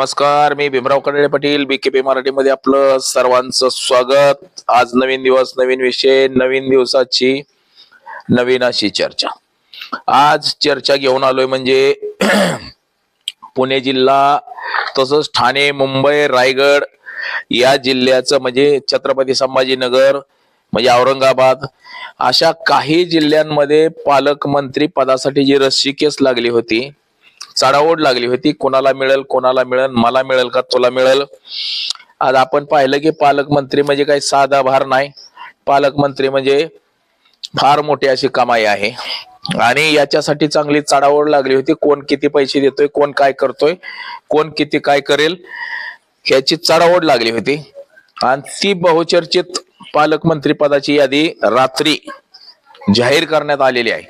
नमस्कार मी भीमराव कडाळे पाटील बीकेपी मराठीमध्ये आपलं सर्वांचं स्वागत. आज नवीन दिवस नवीन विषय नवीन दिवसाची नवीन अशी चर्चा. आज चर्चा घेऊन आलोय म्हणजे पुणे जिल्हा तसंच ठाणे मुंबई रायगड या जिल्ह्याचं म्हणजे छत्रपती संभाजीनगर म्हणजे औरंगाबाद अशा काही जिल्ह्यांमध्ये पालकमंत्री पदासाठी जी रस्सी केस लागली होती चढाओढ लागली होती. कोणाला मिळेल कोणाला मिळेल मला मिळेल का तुला मिळेल? आज आपण पाहिलं की पालकमंत्री म्हणजे काही साधा भार नाही. पालकमंत्री म्हणजे फार मोठी अशी कमाई आहे. आणि याच्यासाठी चांगली चढाओढ लागली होती. कोण किती पैसे देतोय कोण काय करतोय कोण किती काय करेल ह्याची चढाओढ लागली होती. आणि ती बहुचर्चित पालकमंत्री पदाची यादी रात्री जाहीर करण्यात आलेली आहे.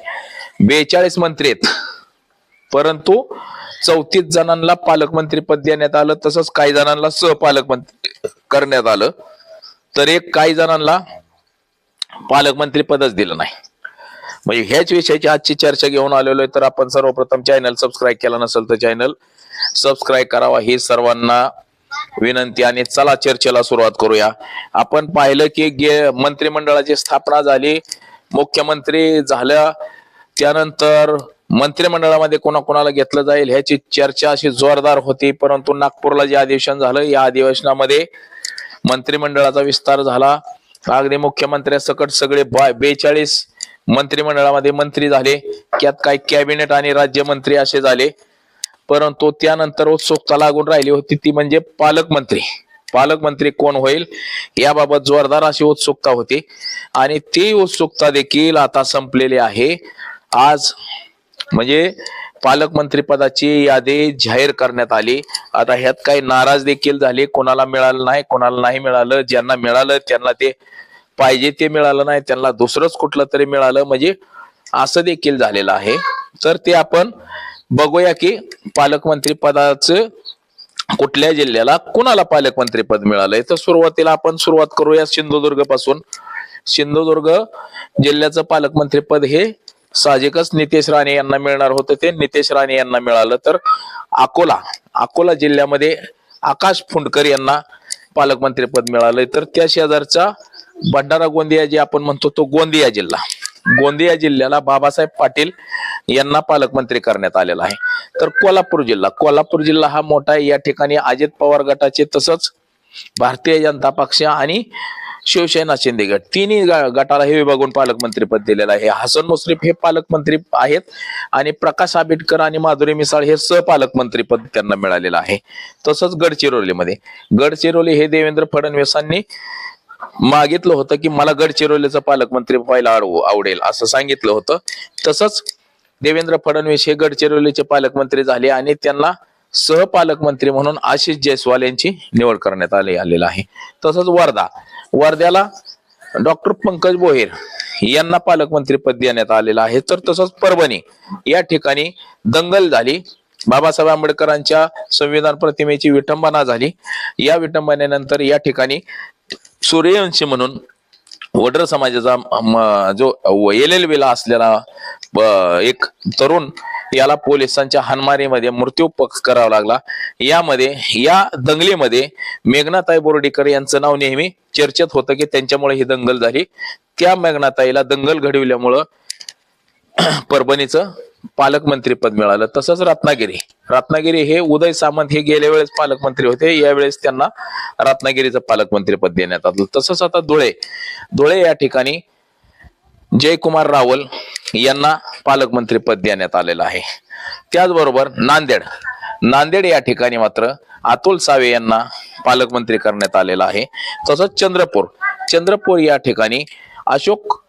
बेचाळीस मंत्री आहेत. परंतु चौतीस जणांना पालकमंत्री पद देण्यात आलं तसंच काही जणांना सहपालकमंत्री करण्यात आलं. तर एक काही जणांना पालकमंत्री पदच दिलं नाही. म्हणजे ह्याच विषयाची आजची चर्चा घेऊन आलेलो आहे तर आपण सर्वप्रथम चॅनल सबस्क्राईब केला नसेल तर चॅनल सबस्क्राईब करावा. ही सर्वांना विनंती आणि चला चर्चेला सुरुवात करूया. आपण पाहिलं की गे मंत्रिमंडळाची स्थापना झाली. मुख्यमंत्री झाल्या त्यानंतर मंत्रिमंडळामध्ये कोणाकोणाला घेतलं जाईल ह्याची चर्चा अशी जोरदार होती परंतु नागपूरला जे अधिवेशन झालं या अधिवेशनामध्ये मंत्रिमंडळाचा विस्तार झाला. अगदी मुख्यमंत्र्यासकट सगळे बेचाळीस मंत्रिमंडळामध्ये मंत्री झाले. त्यात काही कॅबिनेट आणि राज्यमंत्री असे झाले. परंतु त्यानंतर उत्सुकता लागून राहिली होती ती म्हणजे पालकमंत्री. पालकमंत्री कोण होईल याबाबत जोरदार अशी उत्सुकता होती. आणि ती उत्सुकता देखील आता संपलेली आहे. आज म्हणजे पालकमंत्री पदाची यादी जाहीर करण्यात आली. आता ह्यात काही नाराज देखील झाले. कोणाला मिळालं नाही कोणाला नाही मिळालं. ज्यांना मिळालं त्यांना ते पाहिजे ते मिळालं नाही. त्यांना दुसरंच कुठलं तरी मिळालं. म्हणजे असं देखील झालेलं आहे. तर ते आपण बघूया की पालकमंत्री पदाचं कुठल्या जिल्ह्याला कुणाला पालकमंत्री पद मिळालंय. तर सुरुवातीला आपण सुरुवात करूया सिंधुदुर्गपासून सिंधुदुर्ग जिल्ह्याचं पालकमंत्री पद हे साहजिकच नितेश राणे यांना मिळणार होतं ते. नितेश राणे यांना मिळालं तर अकोला अकोला जिल्ह्यामध्ये आकाश फुंडकर यांना पालकमंत्री पद मिळालंय. तर त्या शेजारचा भंडारा गोंदिया जे आपण म्हणतो तो गोंदिया जिल्हा. गोंदिया जिल्ह्याला बाबासाहेब पाटील यांना पालकमंत्री करण्यात आलेला आहे. तर कोल्हापूर जिल्हा. कोल्हापूर जिल्हा हा मोठा आहे. या ठिकाणी अजित पवार गटाचे तसंच भारतीय जनता पक्ष आणि शिवसेना शिंदे गट. तिन्ही गटाला हे विभागून पालकमंत्रीपद दिलेलं आहे. हसन मुश्रीफ हे पालकमंत्री आहेत आणि प्रकाश आंबेडकर आणि माधुरी मिसाळ हे सहपालकमंत्री पद त्यांना मिळालेलं आहे. तसंच गडचिरोलीमध्ये. गडचिरोली हे देवेंद्र फडणवीसांनी मागितलं होतं की मला गडचिरोलीचं पालकमंत्री व्हायला आवडेल असं सांगितलं होतं. तसंच देवेंद्र फडणवीस हे गडचिरोलीचे पालकमंत्री झाले आणि त्यांना सहपालकमंत्री म्हणून आशिष जयस्वाल यांची निवड करण्यात आली आलेला आहे. तसंच वर्धा. वर्ध्याला डॉक्टर पंकज बोहेर यांना पालकमंत्री पद देण्यात आलेलं आहे. तर तसंच परभणी या ठिकाणी दंगल झाली. बाबासाहेब आंबेडकरांच्या संविधान प्रतिमेची विटंबना झाली. या विटंबनेनंतर या ठिकाणी सूर्यवंशी म्हणून वडर समाजाचा म- जो एल एल ला असलेला ब- एक तरुण याला पोलिसांच्या हानमारीमध्ये मृत्यू करावा लागला. यामध्ये या दंगलीमध्ये मेघनाताई बोर्डीकर यांचं नाव नेहमी चर्चेत होतं की त्यांच्यामुळे ही दंगल झाली. त्या मेघनाताईला दंगल घडविल्यामुळं परभणीचं पालकमंत्रीपद मिळालं. तसंच रत्नागिरी. रत्नागिरी हे उदय सामंत हे गेल्या वेळेस पालकमंत्री होते. यावेळेस त्यांना रत्नागिरीचं पालकमंत्रीपद देण्यात आलं. तसंच आता धुळे. धुळे या ठिकाणी जयकुमार रावल यांना पालकमंत्रीपद देण्यात आलेलं आहे. त्याचबरोबर नांदेड. नांदेड या ठिकाणी मात्र अतुल सावे यांना पालकमंत्री करण्यात आलेला आहे. तसंच चंद्रपूर. चंद्रपूर या ठिकाणी अशोक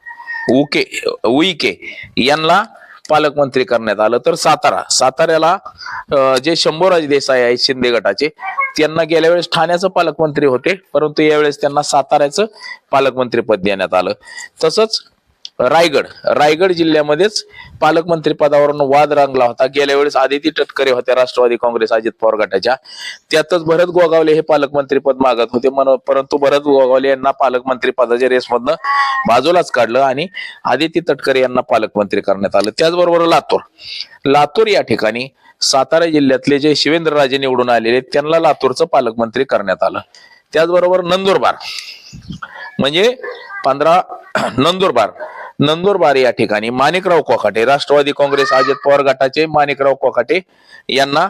उके उईके यांना पालकमंत्री करण्यात आलं. तर सातारा साताऱ्याला जे शंभूराज देसाई आहेत शिंदे गटाचे त्यांना गेल्या वेळेस ठाण्याचं पालकमंत्री होते परंतु यावेळेस त्यांना साताऱ्याचं पालकमंत्री पद देण्यात आलं. तसंच रायगड. रायगड जिल्ह्यामध्येच पालकमंत्री पदावरून वाद रंगला होता. गेल्या वेळेस आदिती टटकरे होत्या राष्ट्रवादी काँग्रेस अजित पवार गटाच्या. त्यातच भरत गोगावले हे पालकमंत्री पद मागत होते. परंतु भरत गोगावले यांना पालकमंत्री पदाच्या रेसमधनं बाजूलाच काढलं आणि आदिती तटकरे यांना पालकमंत्री करण्यात आलं. त्याचबरोबर लातूर. लातूर या ठिकाणी सातारा जिल्ह्यातले जे शिवेंद्रराजे निवडून आलेले त्यांना लातूरचं पालकमंत्री करण्यात आलं. त्याचबरोबर नंदुरबार. म्हणजे पंधरा नंदुरबार. नंदुरबार या ठिकाणी माणिकराव कोकाटे राष्ट्रवादी काँग्रेस अजित पवार गटाचे माणिकराव कोकाटे यांना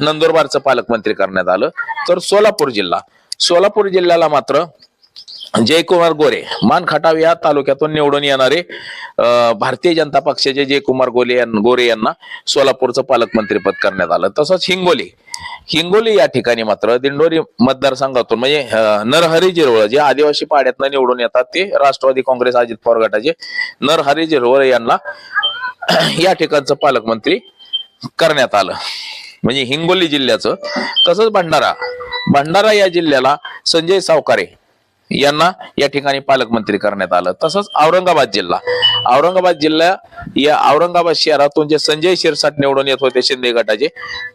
नंदुरबारचं पालकमंत्री करण्यात आलं. तर सोलापूर जिल्हा. सोलापूर जिल्ह्याला मात्र जयकुमार गोरे मानखटाव या तालुक्यातून निवडून येणारे भारतीय जनता पक्षाचे जयकुमार गोले गोरे यांना सोलापूरचं पालकमंत्रीपद करण्यात आलं. तसंच हिंगोली हिंगोली या ठिकाणी मात्र दिंडोरी मतदारसंघातून म्हणजे नरहरी जिरवळ जे आदिवासी पाड्यातनं निवडून येतात ते राष्ट्रवादी काँग्रेस अजित पवार गटाचे नरहरी जिरवळ यांना या ठिकाणचं पालकमंत्री करण्यात आलं. म्हणजे हिंगोली जिल्ह्याचं तसंच भंडारा भंडारा या जिल्ह्याला संजय सावकारे यांना या ठिकाणी पालकमंत्री करण्यात आलं. तसंच औरंगाबाद जिल्हा. औरंगाबाद जिल्हा या औरंगाबाद शहरातून जे संजय शिरसाट निवडून येत होते शिंदे गटाचे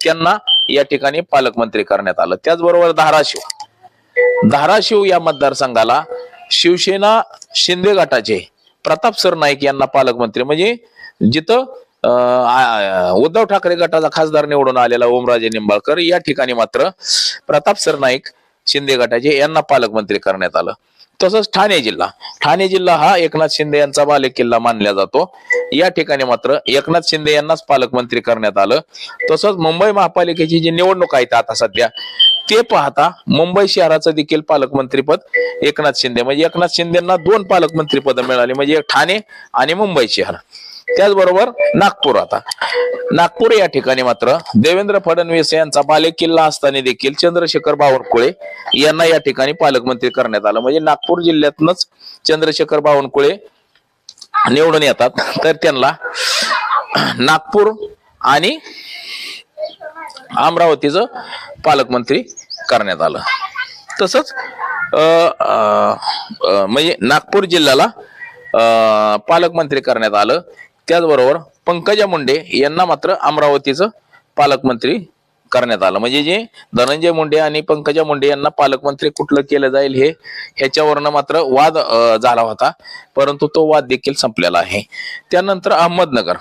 त्यांना या ठिकाणी पालकमंत्री करण्यात आलं. त्याचबरोबर धाराशिव. धाराशिव या मतदारसंघाला शिवसेना शिंदे गटाचे प्रताप सर नाईक यांना पालकमंत्री म्हणजे जिथं अं, उद्धव ठाकरे गटाचा खासदार निवडून आलेला ओमराजे निंबाळकर या ठिकाणी मात्र प्रताप सर नाईक शिंदे गटाचे यांना पालकमंत्री करण्यात आलं. तसंच ठाणे जिल्हा. ठाणे जिल्हा हा एकनाथ शिंदे यांचा बाले किल्ला मानला जातो. या ठिकाणी मात्र एकनाथ शिंदे यांनाच पालकमंत्री करण्यात आलं. तसंच मुंबई महापालिकेची जी निवडणूक आहे आता सध्या ते पाहता मुंबई शहराचं देखील पालकमंत्रीपद एकनाथ शिंदे. म्हणजे एकनाथ शिंदेना दोन पालकमंत्री पद मिळाली. म्हणजे ठाणे आणि मुंबई शहर. त्याचबरोबर नागपूर आता. नागपूर या ठिकाणी मात्र देवेंद्र फडणवीस यांचा पालक किल्ला असताना देखील चंद्रशेखर बावनकुळे यांना या ठिकाणी पालकमंत्री करण्यात आलं. म्हणजे नागपूर जिल्ह्यातूनच चंद्रशेखर बावनकुळे निवडून येतात. तर त्यांना नागपूर आणि अमरावतीचं पालकमंत्री करण्यात आलं. तसंच म्हणजे नागपूर जिल्ह्याला पालकमंत्री करण्यात आलं. त्याचबरोबर पंकजा मुंडे यांना मात्र अमरावतीचं पालकमंत्री करण्यात आलं. म्हणजे जे धनंजय मुंडे आणि पंकजा मुंडे यांना पालकमंत्री कुठलं केलं जाईल हे ह्याच्यावरनं मात्र वाद झाला होता. परंतु तो वाद देखील संपलेला आहे. त्यानंतर अहमदनगर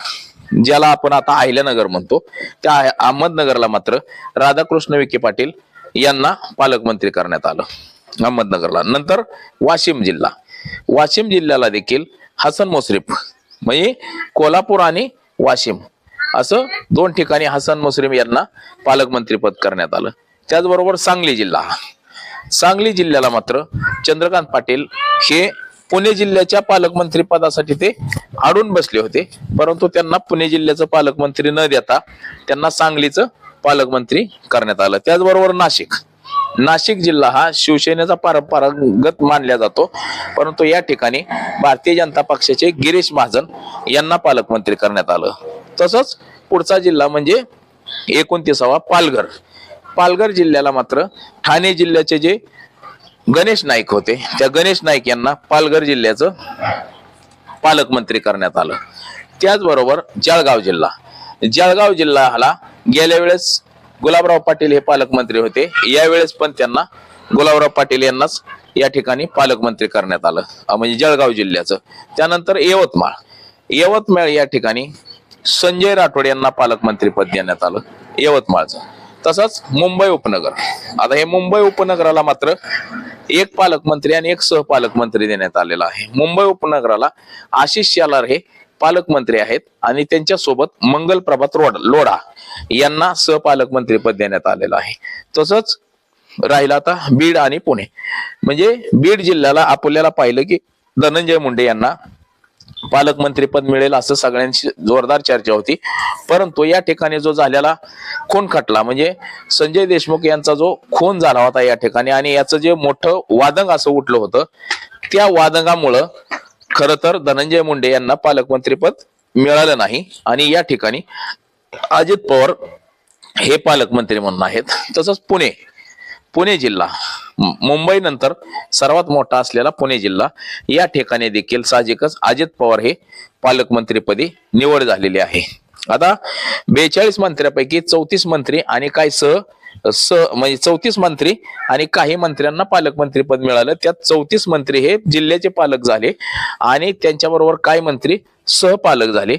ज्याला आपण आता अहिल्यानगर म्हणतो त्या अहमदनगरला मात्र राधाकृष्ण विखे पाटील यांना पालकमंत्री करण्यात आलं. अहमदनगरला. नंतर वाशिम जिल्हा. वाशिम जिल्ह्याला देखील हसन मुश्रीफ म्हणजे कोल्हापूर आणि वाशिम. असं दोन ठिकाणी हसन मुस्लिम यांना पालकमंत्रीपद करण्यात आलं. त्याचबरोबर सांगली जिल्हा सांगली जिल्ह्याला मात्र चंद्रकांत पाटील हे पुणे जिल्ह्याच्या पालकमंत्री पदासाठी ते अडून बसले होते. परंतु त्यांना पुणे जिल्ह्याचं पालकमंत्री न देता त्यांना सांगलीचं पालकमंत्री करण्यात आलं. त्याचबरोबर नाशिक. नाशिक जिल्हा हा शिवसेनेचा परंपरागत मानला जातो. परंतु या ठिकाणी भारतीय जनता पक्षाचे गिरीश महाजन यांना पालकमंत्री करण्यात आलं. तसंच पुढचा जिल्हा म्हणजे एकोणतीसावा पालघर. पालघर जिल्ह्याला मात्र ठाणे जिल्ह्याचे जे गणेश नाईक होते त्या गणेश नाईक यांना पालघर जिल्ह्याचं पालकमंत्री करण्यात आलं. त्याचबरोबर जळगाव जिल्हा. जळगाव जिल्ह्याला गेल्या वेळेस गुलाबराव पाटील हे पालकमंत्री होते. यावेळेस पण त्यांना गुलाबराव पाटील यांनाच या ठिकाणी पालकमंत्री करण्यात आलं. म्हणजे जळगाव जिल्ह्याचं. त्यानंतर यवतमाळ. यवतमाळ या ठिकाणी संजय राठोड यांना पालकमंत्रीपद देण्यात आलं. यवतमाळचं. तसंच मुंबई उपनगर. आता हे मुंबई उपनगराला मात्र एक पालकमंत्री आणि एक सहपालकमंत्री देण्यात आलेला आहे. मुंबई उपनगराला आशिष शालार हे पालकमंत्री आहेत आणि त्यांच्यासोबत मंगल प्रभात रोड लोढा यांना सहपालकमंत्रीपद देण्यात आलेलं आहे. तसंच राहिला आता बीड आणि पुणे. म्हणजे बीड जिल्ह्याला आपल्याला पाहिलं की धनंजय मुंडे यांना पालकमंत्रीपद मिळेल असं सगळ्यांची जोरदार चर्चा होती. परंतु या ठिकाणी जो झालेला खून खटला म्हणजे संजय देशमुख यांचा जो खून झाला होता या ठिकाणी आणि याचं जे मोठं वादंग असं उठलं होतं त्या वादंगामुळं खर तर धनंजय मुंडे यांना पालकमंत्रीपद मिळालं नाही. आणि या ठिकाणी अजित पवार हे पालकमंत्री म्हणून आहेत. तसंच पुणे पुणे जिल्हा मुंबई मुंबईनंतर सर्वात मोठा असलेला पुणे जिल्हा या ठिकाणी देखील साहजिकच अजित पवार हे पालकमंत्रीपदी निवड झालेली आहे. आता बेचाळीस मंत्र्यापैकी चौतीस मंत्री आणि काय सह स म्हणजे चौतीस मंत्री आणि काही मंत्र्यांना पालकमंत्रीपद मिळालं. त्यात चौतीस मंत्री हे जिल्ह्याचे पालक झाले आणि त्यांच्याबरोबर काय मंत्री? सहपालक झाले.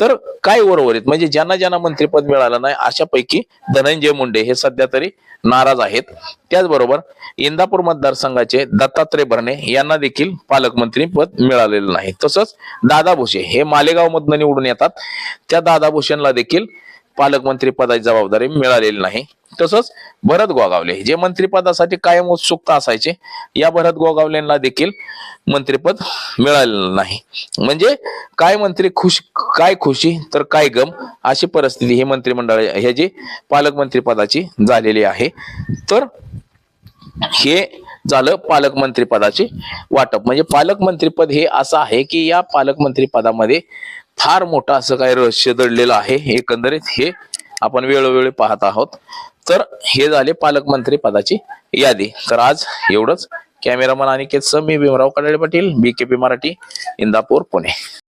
तर काय उर्वरित? म्हणजे ज्यांना ज्यांना मंत्रीपद मिळालं नाही अशापैकी धनंजय मुंडे हे सध्या तरी नाराज आहेत. त्याचबरोबर इंदापूर मतदारसंघाचे दत्तात्रय भरणे यांना देखील पालकमंत्री पद मिळालेलं नाही. तसंच दादा भुसे हे मालेगाव मधनं निवडून येतात. त्या दादा भुसेंना देखील पालकमंत्री पदाची जबाबदारी मिळालेली नाही. तसंच भरत गोगावले जे मंत्रिपदासाठी कायम उत्सुकता असायचे या भरत गोगावलेंना देखील मंत्रिपद मिळालेलं नाही. म्हणजे काय मंत्री खुश काय खुशी तर काय गम अशी परिस्थिती ही मंत्रिमंडळ ह्याची पालकमंत्री पदाची झालेली आहे. तर हे झालं पालकमंत्री पदाचे वाटप. म्हणजे पालकमंत्रीपद हे असं आहे की या पालकमंत्री पदामध्ये फार मोठं असं काही रहस्य दडलेलं आहे. एकंदरीत हे आपण वेळोवेळी पाहत आहोत. तर हे झाले पालकमंत्री पदाची यादी. तर आज एवढंच. कॅमेरामन अनिकेत सर मी भीमराव कडाळे पाटील बीकेपी मराठी इंदापूर पुणे.